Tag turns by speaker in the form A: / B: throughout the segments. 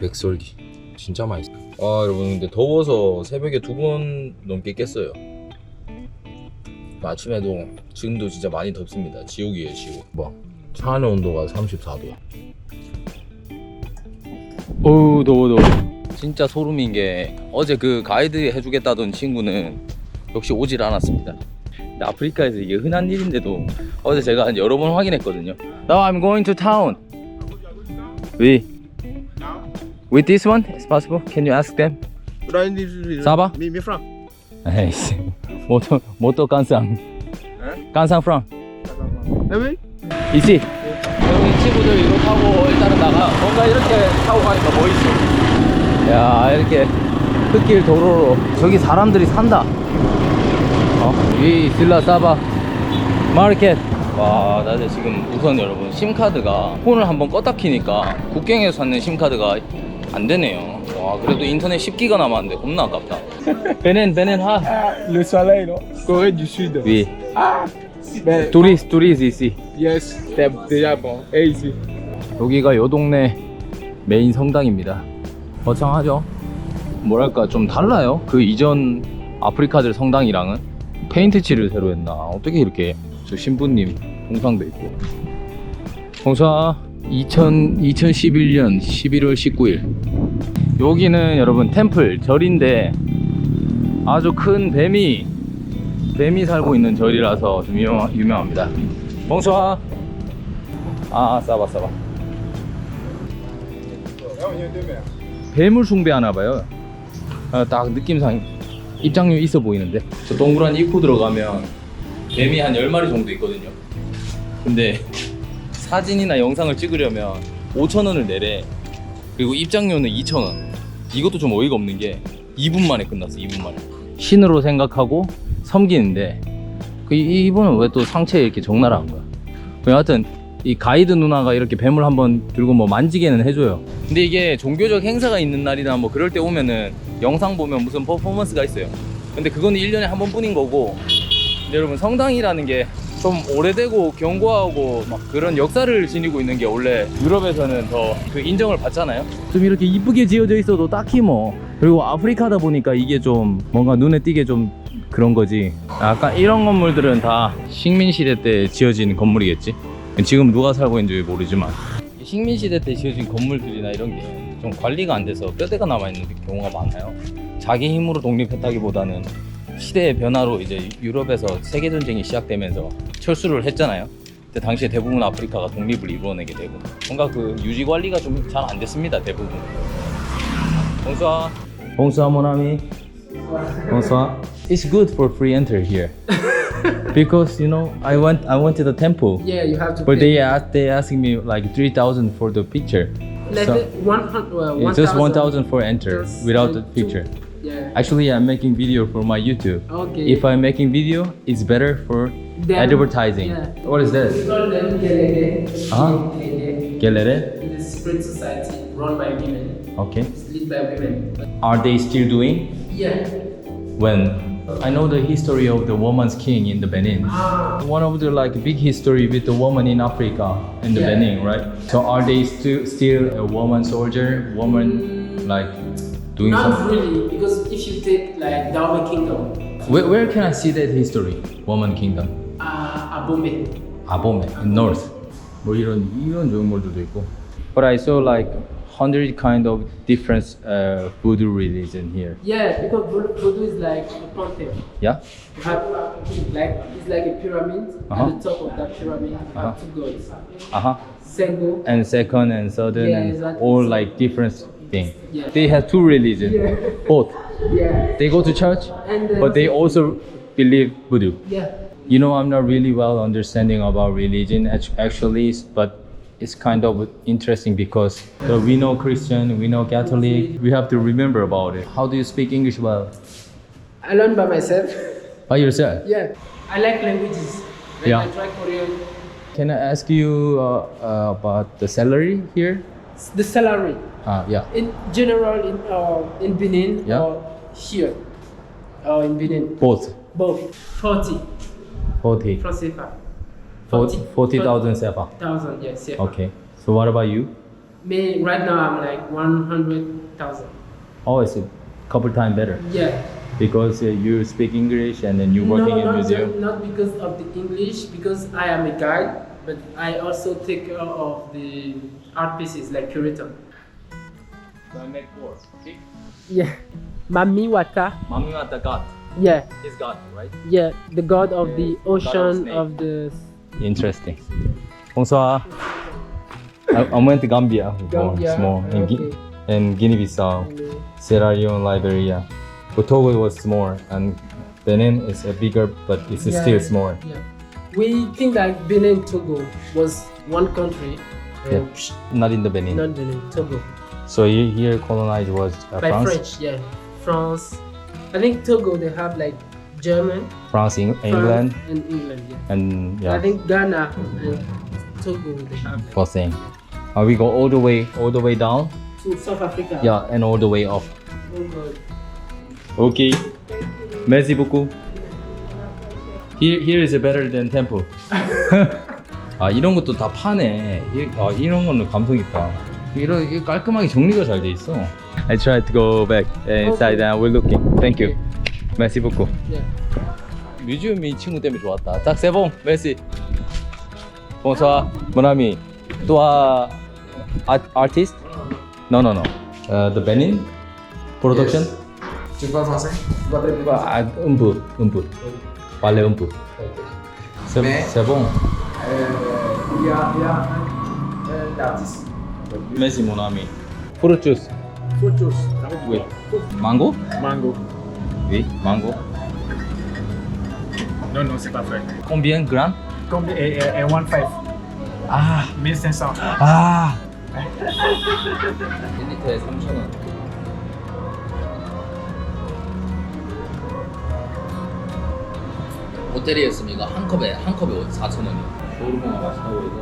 A: 백설기 진짜 맛있어. 아 여러분 근데 더워서 새벽에 두 번 넘게 깼어요. 아침에도 지금도 진짜 많이 덥습니다. 지옥이에요 지옥. 뭐 차 안의 온도가 34도. 어우 더워 더워. 진짜 소름인 게 어제 그 가이드 해주겠다던 친구는 역시 오질 않았습니다. 근데 아프리카에서 이게 흔한 일인데도 어제 제가 한 여러 번 확인했거든요. Now I'm going to town. Oui. With this one, it's possible. Can you ask them? Ça va?
B: Mi, mi franc.
A: 에이씨, 모토 모토. 깐상 프랑.
B: Ah oui?
A: 이씨. 여기 친구들 이거 타고 일단은 나가. 뭔가 이렇게 타고 가니까 멋있어. 야 이렇게 흙길 도로로 저기 사람들이 산다. 어? 이 실라 사바 마르켓. 와, 나 지금 우선 여러분 심카드가 폰을 한번 껐다 키니까 국경에서 샀는 심카드가 안 되네요. 와, 그래도 인터넷 10기가 남았는데 겁나 아깝다. 베넨 베넨 하.
B: Ah, le soleil, non? Corée du Sud.
A: 위.
B: Mais, yes, déjà bon. Et ici?
A: 여기가 요 동네 메인 성당입니다. 거창하죠? 뭐랄까 좀 달라요. 그 이전 아프리카들 성당이랑은 페인트 칠을 새로 했나 어떻게 이렇게 저 신부님 동상도 있고. 봉사 2000, 2011년 11월 19일. 여기는 여러분 템플 절인데 아주 큰 뱀이 뱀이 살고 있는 절이라서 좀 유명, 유명합니다. 봉사 아 싸봐 싸봐 뱀을 숭배하나 봐요 아, 딱 느낌상 입장료 있어 보이는데 저 동그란 입구 들어가면 뱀이 한 10마리 정도 있거든요 근데 사진이나 영상을 찍으려면 5천원을 내래 그리고 입장료는 2천원 이것도 좀 어이가 없는 게 2분 만에 끝났어 2분 만에 신으로 생각하고 섬기는데 그 이- 이분은 왜 또 상체에 이렇게 적나라 한 거야 여하튼 이 가이드 누나가 이렇게 뱀을 한번 들고 뭐 만지게는 해줘요. 근데 이게 종교적 행사가 있는 날이나 뭐 그럴 때 오면은 영상 보면 무슨 퍼포먼스가 있어요. 근데 그거는 1년에 한 번뿐인 거고. 여러분 성당이라는 게 좀 오래되고 견고하고 막 그런 역사를 지니고 있는 게 원래 유럽에서는 더 그 인정을 받잖아요. 좀 이렇게 이쁘게 지어져 있어도 딱히 뭐 그리고 아프리카다 보니까 이게 좀 뭔가 눈에 띄게 좀 그런 거지. 약간 이런 건물들은 다 식민 시대 때 지어진 건물이겠지. 지금 누가 살고 있는지 모르지만 식민 시대 때 지어진 건물들이나 이런 게 좀 관리가 안 돼서 뼈대가 남아 있는 경우가 많아요. 자기 힘으로 독립했다기보다는 시대의 변화로 이제 유럽에서 세계 전쟁이 시작되면서 철수를 했잖아요. 그때 당시에 대부분 아프리카가 독립을 이루어내게 되고 뭔가 그 유지 관리가 좀 잘 안 됐습니다 대부분. 봉수아. 봉수아 모나미. 봉수아. It's good for free enter here. because you know I went I went to the temple.
C: Yeah, you have to
A: But
C: pay.
A: they asked they asking me like three thousand for the picture.
C: Like
A: so-
C: one hundred. Well,
A: It's just one thousand for enter
C: Just
A: without the
C: like two.
A: Actually, I'm making video for my YouTube.
C: Okay.
A: If I'm making video, it's better for advertising.
C: yeah.
A: What is this?
C: We call them Gelede.
A: Uh-huh. Gelere?
C: It's a secret society run by women.
A: Okay.
C: It's led by women.
A: Are they still doing?
C: Yeah.
A: When I know the history of the woman's king in the Benin.
C: Ah.
A: One of the like big history with the woman in Africa in the
C: Yeah.
A: Benin, right? So are they still still a woman soldier, woman like doing
C: Not
A: something?
C: really, because if you take like Dahomey Kingdom,
A: Where, where can I see that history? Woman kingdom.
C: uh, Abome.
A: 아범에 in north. 뭐 이런 이런 종목들도 있고. But I saw like hundred kind of different uh, voodoo religion here.
C: Yeah, because Vo- Voodoo is like a pantheon.
A: Yeah.
C: You have like it's like a pyramid.
A: Uh-huh.
C: At the top of that pyramid, you have
A: Uh-huh.
C: two gods.
A: Uh huh.
C: Sengo.
A: And second and third
C: Yeah,
A: and
C: exactly.
A: all like different thing.
C: Yeah.
A: They have two religions,
C: Yeah.
A: Both.
C: Yeah.
A: They go to church,
C: And then
A: but they also believe voodoo.
C: Yeah.
A: You know, I'm not really well understanding about religion actually, but it's kind of interesting because uh, we know Christian, we know Catholic, we have to remember about it. How do you speak English well?
C: I learned by myself.
A: By yourself?
C: Yeah. I like languages. When
A: Yeah.
C: I try Korean,
A: Can I ask you uh, uh, about the salary here?
C: the salary
A: Uh, yeah.
C: in general in uh, in Benin
A: Yeah.
C: or here, uh, in Benin,
A: Both.
C: both 40
A: 40.
C: francs CFA.
A: 40 40,000 sefa.
C: Thousand, yes. CFA.
A: Okay. So what about you?
C: Me right now I'm like one hundred thousand.
A: Oh, it's a couple times better
C: Yeah.
A: because uh, you speak English and then you're working in
C: not,
A: museum.
C: not because of the English, because I am a guide, but I also take care of the art pieces like curator. Yeah. Mami Wata.
A: Mamimata God.
C: Yeah.
A: He's God, right?
C: Yeah. The god of the
A: God of
C: ocean of the.
A: Interesting. Bonsoir. I, I went to Gambia, before,
C: Gambia,
A: small, and, Gui-
C: okay.
A: and Guinea-Bissau, Sierra Leone, Liberia. But Togo was small, and Benin is a bigger, but it's
C: Yeah,
A: still small.
C: Yeah. We think that Benin Togo was one country.
A: Yeah.
C: uh,
A: Not in the Benin.
C: Not in Benin, Togo.
A: So you here colonized was uh,
C: By
A: France,
C: French, yeah. France. I think Togo they have like German,
A: France, Eng- England,
C: France, and England. Yeah.
A: and yeah,
C: I think Ghana and Togo they have like
A: for saying. Uh, we go all the way, all the way down,
C: to South Africa.
A: yeah, and all the way up.
C: Oh God.
A: Okay. Merci beaucoup. Here, here is better than temple. 아 이런 것도 다 파네. 이, 아 이런 거는 감성 있다. 이런 깔끔하게 정리가 잘 돼 있어. I tried to go back inside and we're looking. Thank you. Merci beaucoup.
C: Yeah.
A: 뮤지엄이 이 친구 때문에 좋았다. 짝 세봉. 메시. Bonsoir. Mon ami. Toi art, artist? No no no. Uh, the Benin production?
B: Tu parles français.
A: 아, un peu, un peu. Parler un peu. C'est
B: Mais-
A: c'est bon.
B: Euh, il y a, il y a un, un artiste.
A: Merci mon ami. Fruit juice.
B: Photos.
A: Oui. Mango?
B: Mango.
A: Oui, mango.
B: Non, non, c'est pas vrai.
A: Combien grammes?
B: Combien Et, et, et one five.
A: 아,
B: 1500.
A: 아. 1리터에 3,000원. 호텔이었으면 이거 한 컵에 한 컵에 4,000원이야. 쇼르마가 맛있다고 해서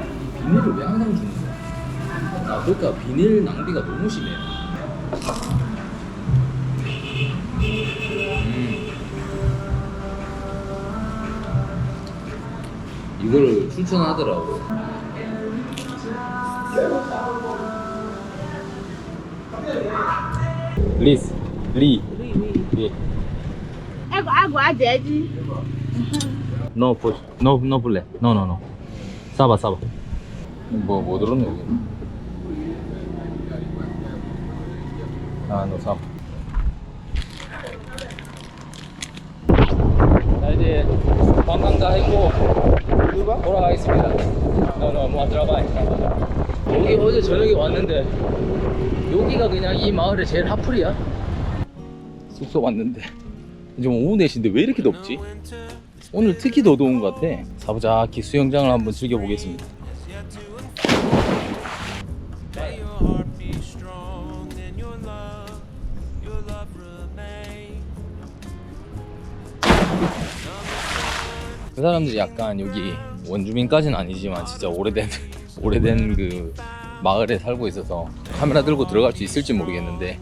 A: 이 비닐을 왜 항상 주는 거야? 아, 그러니까 비닐 낭비가 너무 심해. 음. 이거를 추천하더라고. 리스, 리, 리.
D: Água, água, Dede.
A: No, pues, no, no 불래. No, no, no. 싸봐, 싸봐. 뭐, 뭐 들었네, 여기. 아, 너 싸봐. 자, 이제 관광 다 했고, 돌아가겠습니다. No, no, 뭐 들어가. 여기 어제 저녁에 왔는데, 여기가 그냥 이 마을의 제일 핫플이야. 숙소 왔는데. 이제 뭐 오후 4시인데 왜 이렇게 덥지? 오늘 특히 더 더운 것 같아. 사부작기 수영장을 한번 즐겨보겠습니다. 사람들이 약간 여기 원주민까지는 아니지만 진짜 오래된 오래된 그 마을에 살고 있어서 카메라 들고 들어갈 수 있을지 모르겠는데.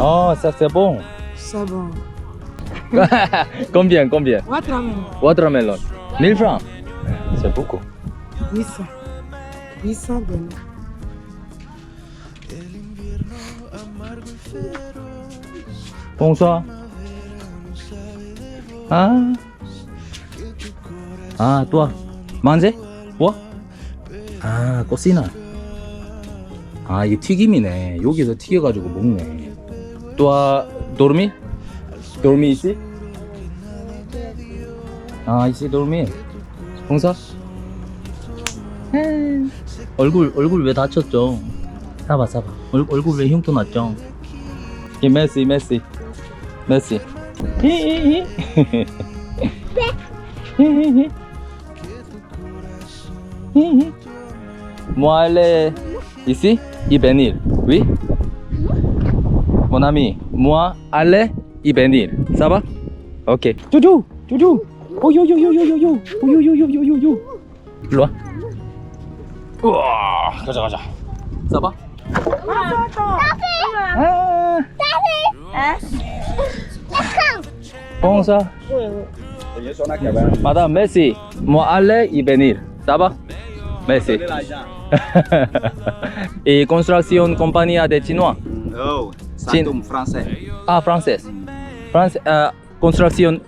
A: Oh, ça c'est bon.
D: Ça va.
A: combien, combien
D: Watermelon.
A: Watermelon. 1000 francs. C'est beaucoup.
D: 800. 800 dollars.
A: Bonsoir. Ah. Ah, toi. Manger? 뭐? 아, 꼬시나. 아, 이게 튀김이네. 여기서 튀겨가지고 먹네. dormir? dormir ici? 아, ici dormir. 봉사? 얼굴, 얼굴 왜 다쳤죠? 사봐, 사봐. 얼, 얼굴 왜 흉터 났죠? 이 메시, 메시. 메시. 히히히. 히히히. 히히. Moi aller ici, y venir. Oui? Mon ami, moi aller y venir. Ça va? Ok. Joujou, joujou. Oh yo yo yo yo yo yo. Oh yo yo yo yo yo yo. 일로 와. 우와, 가자 가자. Ça va? 아.
D: Hein?
A: Bonsoir.
D: Oui, oui.
B: Veuillez son acabin.
A: Madame, merci. Moi, aller y venir. Merci.
B: l'argent.
A: Et construction compagnie de chinois.
B: Oh,
A: Chin-
B: tombe français.
A: Ah, française. France, euh, construction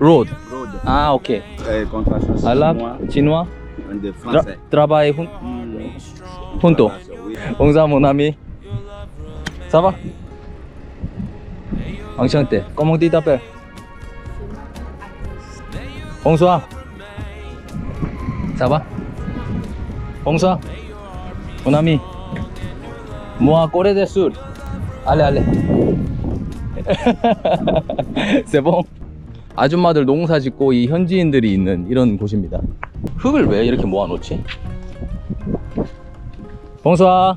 A: road.
B: Road.
A: Ah, ok.
B: Euh, contraction
A: Alors,
B: chinois,
A: chinois.
B: de
A: Tra hun-
B: Hmm.
A: junto. Bonsoir, mon ami. T'appelles? Bonsoir. Ça va? Bonsoir. Mon ami. Moi, Corée du Sud. Allez, allez. C'est bon. 아줌마들 농사 짓고 이 현지인들이 있는 이런 곳입니다. 흙을 왜 이렇게 모아놓지? Bonsoir,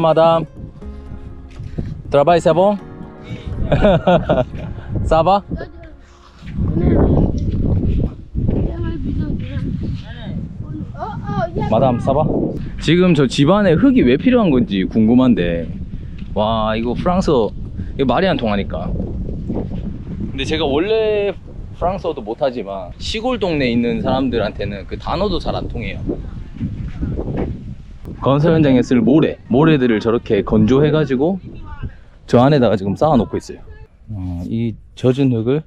A: madame. Travail, c'est bon? Ça va? 마담 사바? 지금 저 집안에 흙이 왜 필요한 건지 궁금한데 와 이거 프랑스어 이거 말이 안 통하니까 근데 제가 원래 프랑스어도 못하지만 시골 동네에 있는 사람들한테는 그 단어도 잘 안 통해요 건설 현장에 쓸 모래 모래들을 저렇게 건조해 가지고 저 안에다가 지금 쌓아 놓고 있어요. 어, 이 젖은 흙을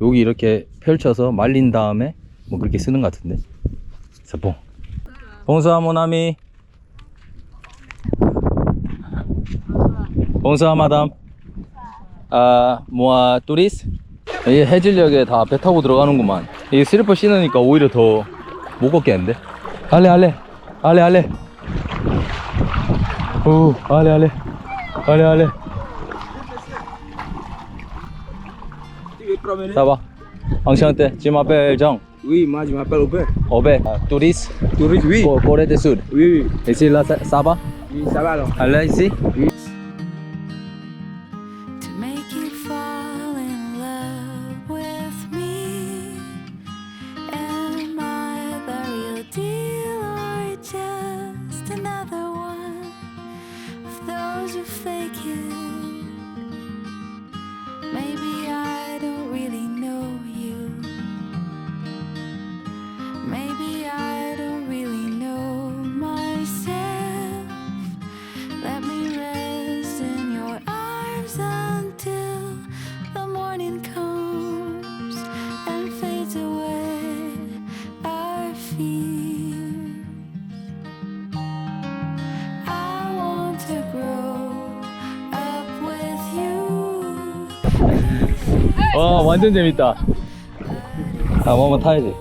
A: 여기 이렇게 펼쳐서 말린 다음에 뭐 그렇게 쓰는 것 같은데. Bonsoir mon ami Bonsoir madame 아, moi touriste 이 해질녘에 다 배 타고 들어가는구만. 이 슬리퍼 신으니까 오히려 더 못 걷겠는데 알레 알레 알레 알레 오 알레 알레 알레 알레 Ça va. Enchanté, je m'appelle Jean.
B: Oui, moi je m'appelle Aubin.
A: Obé, touriste.
B: Touriste, oui.
A: Co- Corée du Sud.
B: Oui, oui.
A: Ici là, ça, ça va?
B: Oui, ça va alors.
A: Allez ici?
E: To
A: 와 완전 재밌다. 아 한번 타야지.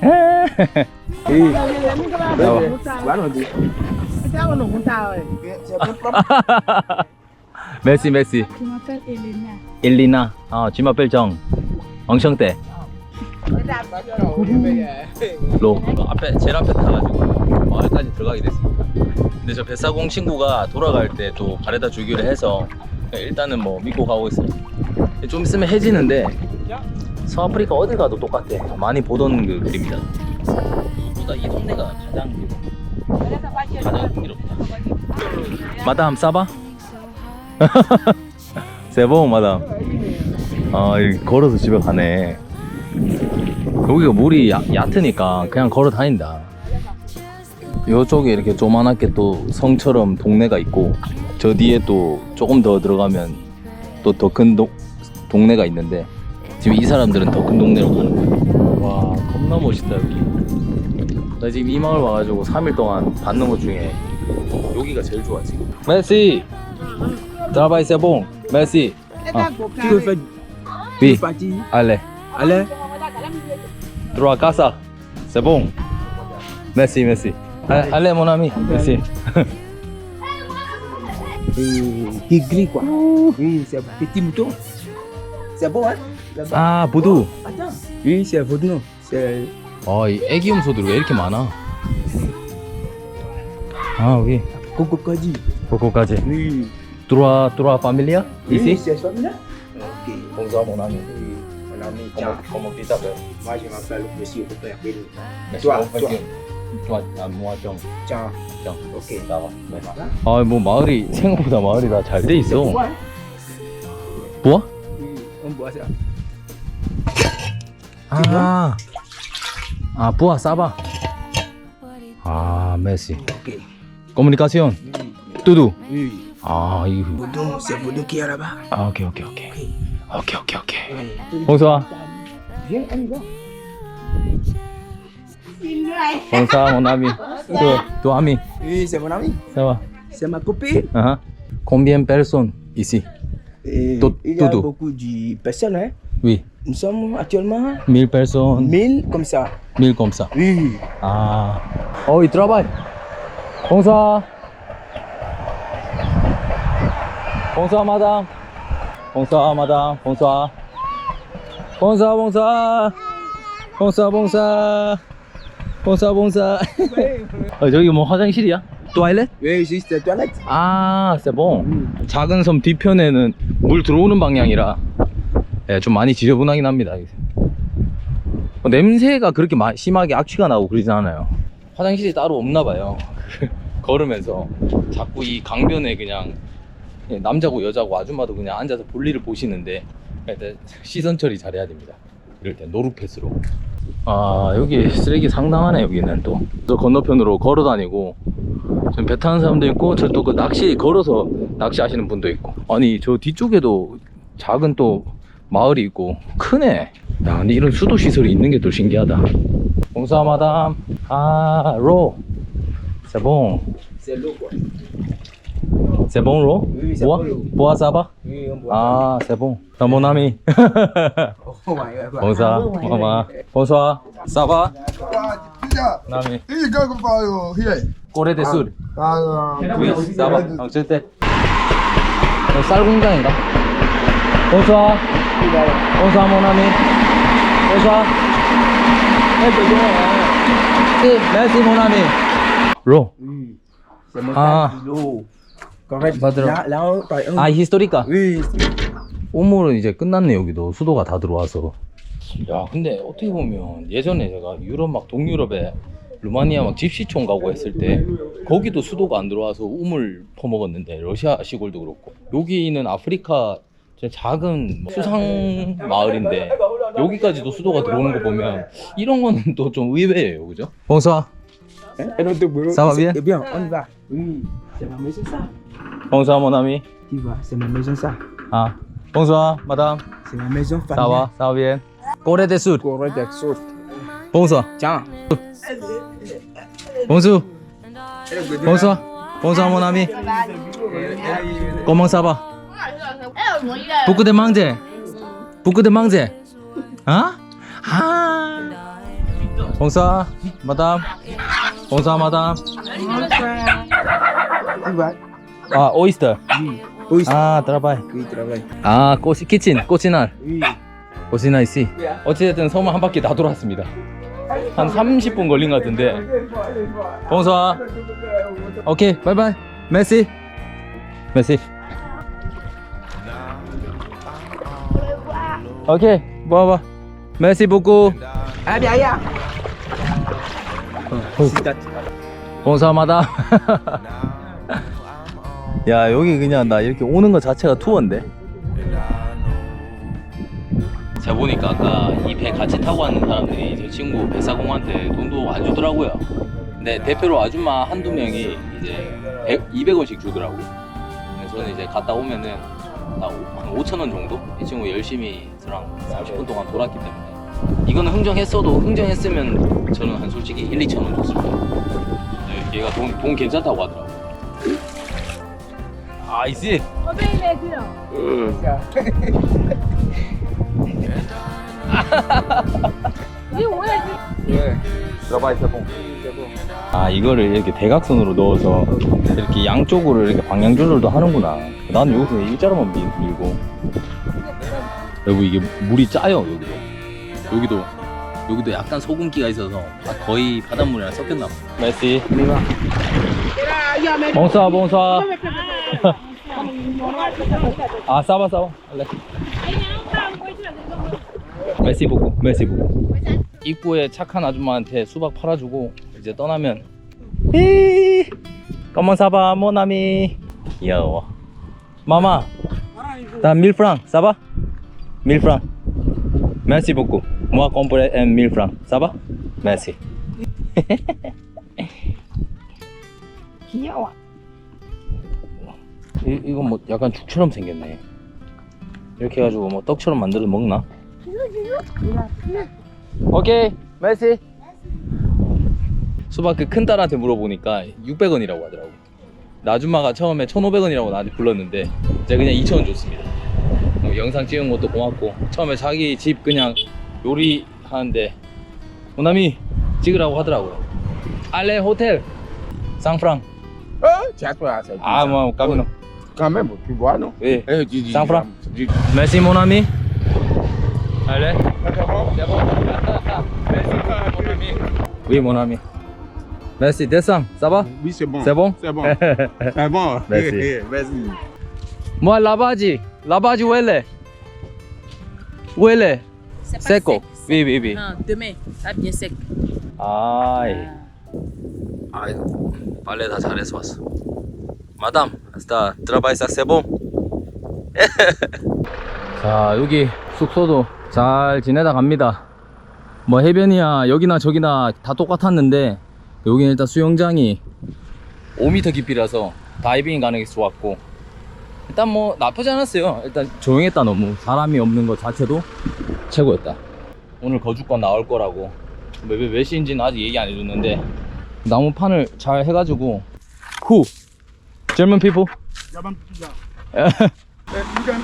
A: 메시 메시. 일리나. 아 지마벨 정. 엉성대. 로. 앞에 제일 앞에 타가지고 마을까지 들어가게 됐습니다. 근데 저 뱃사공 친구가 돌아갈 때 또 바래다 주기로 해서 일단은 뭐 믿고 가고 있어요. 좀 있으면 해지는데 서아프리카 어딜 가도 똑같아. 많이 보던 그 그림이다. 보다 이 동네가 가장 가장 흥미롭다 마담 싸바? 세봉 마담. 아이 걸어서 집에 가네. 여기가 물이 야, 얕으니까 그냥 걸어 다닌다. 이쪽에 이렇게 조만하게 또 성처럼 동네가 있고 저 뒤에 또 조금 더 들어가면 또 더 큰 동네가 있는데 지금 이 사람들은 더 큰 동네로 가는 거야 와 겁나 멋있다 여기 나 지금 이 마을 와가지고 3일 동안 받는 것 중에 여기가 제일 좋아 지금 메시 Ah. Allez
B: Allez.
A: Droit casa. C'est bon. Merci, merci. Allez, allez, mon ami. Merci.
B: Et qui gris quoi. Oui, c'est un petit mouton. C'est bon, hein.
A: 아, 부두.
B: Attends. Oui, c'est votre nom. C'est.
A: 아, 이 애기 염소들 왜 이렇게 많아? 아, 여기.
B: Coco Kadi.
A: 거기까지.
B: Oui.
A: Droit, droit familia?
B: Oui,
A: Ici?
B: c'est celui-là Ok.
A: Bonsoir, mon ami.
B: Oui. Mon ami,
A: Comment,
B: ciao.
A: comment tu t'appelles?
B: Moi, je m'appelle Monsieur Robert Bello.
A: Merci,
B: Toi,
A: moi, John.
B: Ciao.
A: John.
B: Ok.
A: Ça va.
B: Voilà.
A: 아, 뭐 마을이 생각보다 마을이 다 잘 돼 있어.
B: On boit ça.
A: 아, 아 부아
E: it
A: 아 메시.
B: Ok.
A: 커뮤니케이션. 뚜두. 아 이거.
B: Boudon qui est là-bas.
A: 아 오케이 오케이 오케이. 오케이 오케이 오케이.
B: On y va.
A: 봉수아 모나미. 또 또아미.
B: Oui, c'est mon ami.
A: 사바.
B: C'est ma copine.
A: 아하. Combien personnes ici?
B: Et
A: Tout-
B: il y a
A: tout.
B: beaucoup de personnes. Hein.
A: Oui.
B: Nous sommes actuellement
A: 1000 personnes.
B: 1000 comme ça.
A: 1000 comme ça.
B: Oui.
A: 아. 어, 이 트라바이. 봉사. 봉사 마담. 봉사 마담. 봉사. 봉사 봉사. 어, 저기 뭐 화장실이야? 토일렛?
B: Oui, juste toilette.
A: 아, 세봉. 작은 섬 뒤편에는 물 들어오는 방향이라 예, 좀 많이 지저분하긴 합니다. 어, 냄새가 그렇게 마- 심하게 악취가 나고 그러진 않아요. 화장실이 따로 없나 봐요. 걸으면서 자꾸 이 강변에 그냥 예, 남자고 여자고 아줌마도 그냥 앉아서 볼일을 보시는데 일단 시선 처리 잘해야 됩니다. 이럴 때 노루패스로. 아 여기 쓰레기 상당하네 여기는 또. 저 건너편으로 걸어 다니고 지금 배 타는 사람도 있고 저 또 그 낚시 걸어서 낚시 하시는 분도 있고. 아니 저 뒤쪽에도 작은 또 마을이 있고 크네. 야 근데 이런 수도 시설이 있는 게 또 신기하다. 봉사 마담 아로. 세봉
B: C'est l'eau.
A: 세봉 로
B: Oui, c'est bon, l'eau.
A: 보아 사바
B: Oui, on boit.
A: 아 세봉 나모나미
B: Oh, ouais, ouais, ouais.
A: 봉사 마마 봉사 사바
F: Tidak.
A: 나미
F: Ini kau kepala here.
A: 꼬레데 술
F: Ah,
A: 위 사바 앙칠 때 쌀공장인가 봉사 봉사 모나미 봉사 메시 모나미 로
B: Oui. C'est mon
A: Ah.
B: de l'eau. Correct. Un.
A: 아 히스토리카
B: Oui.
A: 우물은 이제 끝났네 여기도 수도가 다 들어와서 야 근데 어떻게 보면 예전에 제가 유럽 막 동유럽에 루마니아 막 집시촌 가고 했을 때 거기도 수도가 안 들어와서 우물 퍼먹었는데 러시아 시골도 그렇고 여기는 아프리카 저 작은 뭐 수상 마을인데 여기까지도 수도가 들어오는 거 보면 이런 거는 또 좀 의외예요 그죠? 봉사
B: Hein? Et notre bureau.
A: Ça va bien
B: Eh bien, on y va. Oui. C'est ma maison ça.
A: 봉사 모나미
B: Tu vois, c'est ma maison ça.
A: 아 봉사 마담
B: C'est ma maison familiale.
A: 사와 사비엔 꼬레데술
B: Correct, avec sauce.
A: 봉사
B: Tiens.
A: 봉수 봉사 봉사 모나미 꼬멍 사바 부끄대 망제 부끄대 망제 어? 아 오이스터
B: Oui. C'est-
A: 아 드라바이.
B: oui, travaille.
A: 아 꼬시 키친 꼬치날.
B: Oui.
A: 꼬시나이씨 어찌됐든 섬을 한 바퀴 다 돌았습니다. 한 30분 걸린 것 같은데. 봉사 오케이 바이바이. 메시. 메시. 오케이 봐봐 메시 보고.
B: Ah, bien, bien.
A: 봉사마다 야 여기 그냥 나 이렇게 오는 것 자체가 투어인데? 제가 보니까 아까 이 배 같이 타고 왔는 사람들이 저 친구 배사공한테 돈도 안 주더라고요. 근데 대표로 아줌마 한두 명이 이제 100, 200원씩 주더라고요. 그래서 저는 이제 갔다 오면은 한 5천 원 정도? 이 친구 열심히 저랑 30분 동안 돌았기 때문에. 이거는 흥정했어도 흥정했으면 저는 한 솔직히 1, 2천 원 줬을 거예요. 네, 얘가 돈, 돈 괜찮다고 하더라고. 아, 이씨. 들어봐, 세봉. 아, 이거를 이렇게 대각선으로 넣어서 이렇게 양쪽으로 이렇게 방향 조절도 하는구나. 나는 여기서 일자로만 밀, 밀고. 여러분, 이게 물이 짜요, 여기도. 여기도. 여기도 약간 소금기가 있어서 바- 거의 바닷물이랑 섞였나 봐. 메시. 봉사 봉사 아 싸봐 싸봐 알레 메시 보고 메시 보고 입구에 착한 아줌마한테 수박 팔아주고 이제 떠나면 히 검은 사바 모나미 귀여워 마마 T'as 1000 francs, ça va 1000 francs. Merci beaucoup. Moi, compré 1000 francs. Ça va Merci. 귀여워. 이, 이거 뭐 약간 죽처럼 생겼네. 이렇게 해가지고 뭐 떡처럼 만들어 먹나? 오케이, 메시. 수박 그 큰 딸한테 물어보니까 600원이라고 하더라고. 나 아줌마가 처음에 1,500원이라고 나한테 불렀는데 제가 그냥 2,000원 줬습니다. 어, 영상 찍은 것도 고맙고 처음에 자기 집 그냥 요리 하는데 오남이 찍으라고 하더라고요. 알레 호텔 상프랑
B: Euh, tiens, toi, ça.
A: 아뭐 까미노
B: Quand même, tu vois, non
A: 예
B: Eh, dis, dis.
A: Cent francs.
B: dis-
A: 메시 모나미 알레 Oui mon ami Merci descends ça va
B: Oui, c'est bon.
A: C'est bon
B: C'est bon. C'est bon.
A: Merci.
B: Vas-y.
A: Moi 라바지 라바지 왜래 왜래
G: C'est pas
A: Seco
G: sec.
A: Oui oui oui
G: Non, demain, ça bien sec.
A: 아이 아이 빨 마담 está trabaja 세봄 자 여기 숙소도 잘 지내다 갑니다. 뭐 해변이야 여기나 저기나 다 똑같았는데 여기는 일단 수영장이 5m 깊이라서 다이빙 게 좋았고 일단 뭐 나쁘지 않았어요. 일단 조용했다 너무. 사람이 없는 것 자체도 최고였다. 오늘 거주권 나올 거라고. 몇, 몇, 몇 시인지는 아직 얘기 안 해줬는데 나무판을 잘 해가지고 Who? German people?
B: Eh, you can-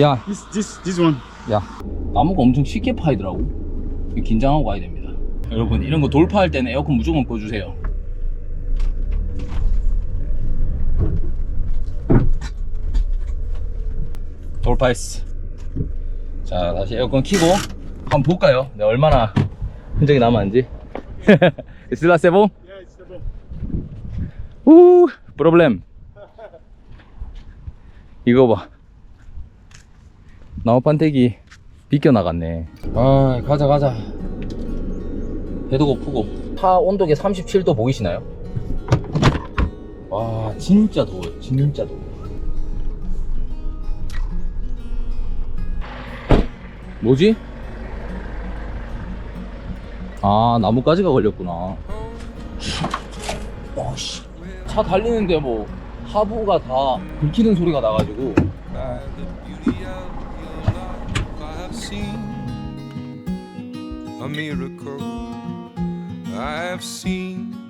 A: 야,
B: This, this, this one.
A: 야 나무가 엄청 쉽게 파이더라고. 긴장하고 가야 됩니다. 여러분 이런 거 돌파할 때는 에어컨 무조건 꺼주세요. 돌파했어. 자 다시 에어컨 켜고 한번 볼까요? 내가 얼마나 흔적이 남았는지. 슬라 세봉? 우 프로블렘 이거 봐. 나무판때기 비껴나갔네. 아 가자 가자. 배도 고프고. 차 온도계 37도 보이시나요? 와 진짜 더워요. 진짜 더워. 뭐지? 아 나뭇가지가 걸렸구나. 와씨 차 달리는데 뭐 하부가 다 긁히는 소리가 나가지고
H: a miracle. I have seen